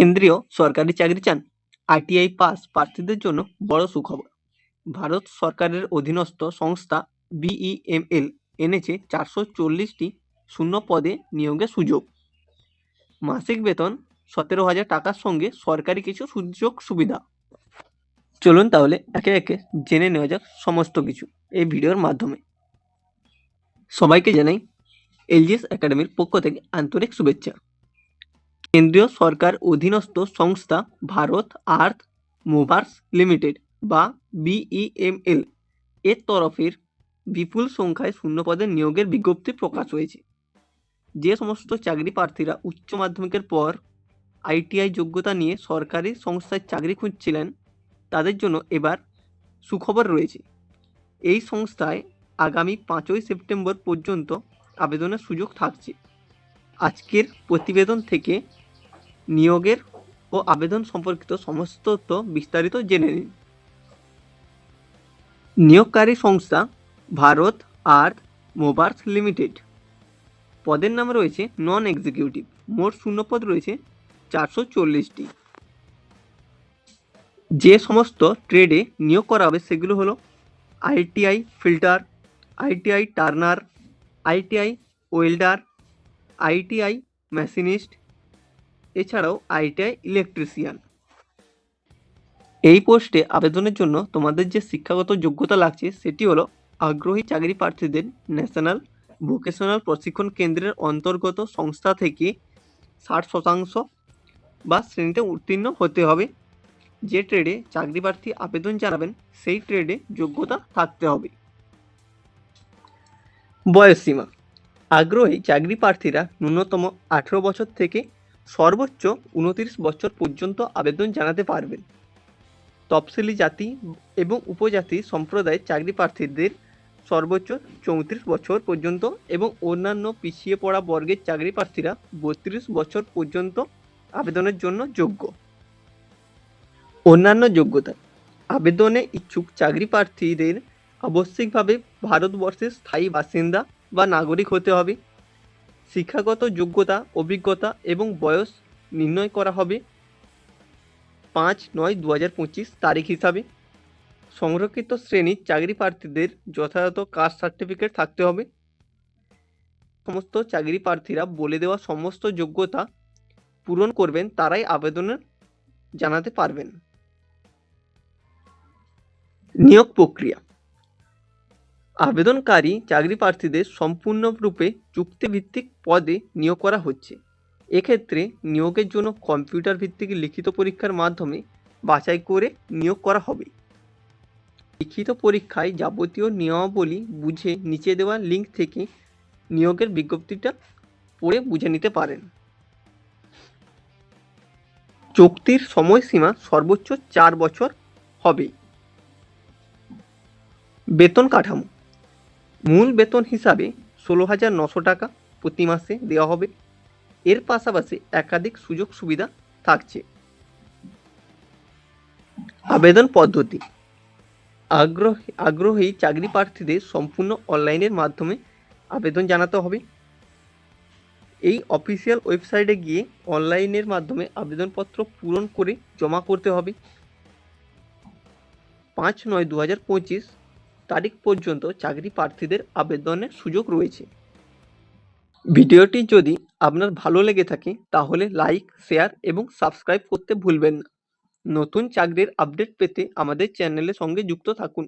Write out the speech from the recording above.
কেন্দ্রীয় সরকারি চাকরি চান আরটিআই পাস প্রার্থীদের জন্য বড় সুখবর। ভারত সরকারের অধীনস্থ সংস্থা বিইএমএল এনেছে চারশো চল্লিশটি শূন্য পদে নিয়োগের সুযোগ। মাসিক বেতন সতেরো হাজার টাকার সঙ্গে সরকারি কিছু সুযোগ সুবিধা। চলুন তাহলে একে একে জেনে নেওয়া যাক সমস্ত কিছু এই ভিডিওর মাধ্যমে। সবাইকে জানাই এলজিএস একাডেমির পক্ষ থেকে আন্তরিক শুভেচ্ছা। কেন্দ্রীয় সরকার অধীনস্থ সংস্থা ভারত আর্থ মুভার্স লিমিটেড বা বিইএমএল এর তরফের বিপুল সংখ্যায় শূন্যপদের নিয়োগের বিজ্ঞপ্তি প্রকাশ হয়েছে। যে সমস্ত চাকরি প্রার্থীরা উচ্চ মাধ্যমিকের পর আইটিআই যোগ্যতা নিয়ে সরকারি সংস্থায় চাকরি খুঁজছিলেন, তাদের জন্য এবার সুখবর রয়েছে। এই সংস্থায় আগামী পাঁচই সেপ্টেম্বর পর্যন্ত আবেদনের সুযোগ থাকছে। আজকের প্রতিবেদন থেকে নিয়োগের ও আবেদন সম্পর্কিত সমস্ত তথ্য বিস্তারিত জেনে নিন। নিয়োগকারী সংস্থা ভারত আর্থ মোবার্স লিমিটেড। পদের নাম রয়েছে নন এক্সিকিউটিভ মোট শূন্যপদ রয়েছে চারশো চল্লিশটি। যে সমস্ত ট্রেডে নিয়োগ করা হবে সেগুলো হলো ITI filter ITI turner ITI welder ITI machinist এছাড়াও আইটিআই ইলেকট্রিশিয়ান এই পোস্টে আবেদনের জন্য তোমাদের যে শিক্ষাগত যোগ্যতা লাগছে, সেটি হলো আগ্রহী চাকরি প্রার্থীদের ন্যাশনাল ভোকেশনাল প্রশিক্ষণ কেন্দ্রের অন্তর্গত সংস্থা থেকে ষাট শতাংশ বা শ্রেণীতে উত্তীর্ণ হতে হবে। যে ট্রেডে চাকরি প্রার্থী আবেদন জানাবেন, সেই ট্রেডে যোগ্যতা থাকতে হবে। বয়সসীমা আগ্রহী চাকরি প্রার্থীরা ন্যূনতম আঠেরো বছর থেকে সর্বোচ্চ উনত্রিশ বছর পর্যন্ত আবেদন জানাতে পারবেন। তফসিলি জাতি এবং উপজাতি সম্প্রদায়ের চাকরি প্রার্থীদের সর্বোচ্চ চৌত্রিশ বছর পর্যন্ত এবং অন্যান্য পিছিয়ে পড়া বর্গের চাকরি প্রার্থীরা বত্রিশ বছর পর্যন্ত আবেদনের জন্য যোগ্য। অন্যান্য যোগ্যতা, আবেদনে ইচ্ছুক চাকরি প্রার্থীদের আবশ্যিকভাবে ভারতবর্ষের স্থায়ী বাসিন্দা বা নাগরিক হতে হবে। শিক্ষাগত যোগ্যতা, অভিজ্ঞতা এবং বয়স নির্ণয় করা হবে পাঁচ নয় দু হাজার পঁচিশ তারিখ হিসাবে। সংরক্ষিত শ্রেণির চাকরি প্রার্থীদের যথাযথ কাস্ট সার্টিফিকেট থাকতে হবে। সমস্ত চাকরি প্রার্থীরা বলে দেওয়া সমস্ত যোগ্যতা পূরণ করবেন, তারাই আবেদনের জানাতে পারবেন। নিয়োগ প্রক্রিয়া। আবেদনকারী চাকরি প্রার্থীদের সম্পূর্ণরূপে চুক্তিভিত্তিক পদে নিয়োগ করা হচ্ছে। এক্ষেত্রে নিয়োগের জন্য কম্পিউটার ভিত্তিক লিখিত পরীক্ষার মাধ্যমে বাছাই করে নিয়োগ করা হবে। লিখিত পরীক্ষায় যাবতীয় নিয়মাবলী বুঝে নিচে দেওয়া লিঙ্ক থেকে নিয়োগের বিজ্ঞপ্তিটা পড়ে বুঝে নিতে পারেন। চুক্তির সময়সীমা সর্বোচ্চ চার বছর হবে। বেতন কাঠামো মূল বেতন হিসাবে ষোলো হাজার নশো টাকা প্রতি মাসে দেওয়া হবে। এর পাশাপাশি একাধিক সুযোগ সুবিধা থাকছে। আবেদন পদ্ধতি। আগ্রহী আগ্রহী চাকরি প্রার্থীদের সম্পূর্ণ অনলাইনের মাধ্যমে আবেদন জানাতে হবে। এই অফিসিয়াল ওয়েবসাইটে গিয়ে অনলাইনের মাধ্যমে আবেদনপত্র পূরণ করে জমা করতে হবে। পাঁচ নয় দু হাজার পঁচিশ তারিখ পর্যন্ত চাকরি প্রার্থীদের আবেদনের সুযোগ রয়েছে। ভিডিওটি যদি আপনার ভালো লেগে থাকে, তাহলে লাইক, শেয়ার এবং সাবস্ক্রাইব করতে ভুলবেন না। নতুন চাকরির আপডেট পেতে আমাদের চ্যানেলের সঙ্গে যুক্ত থাকুন।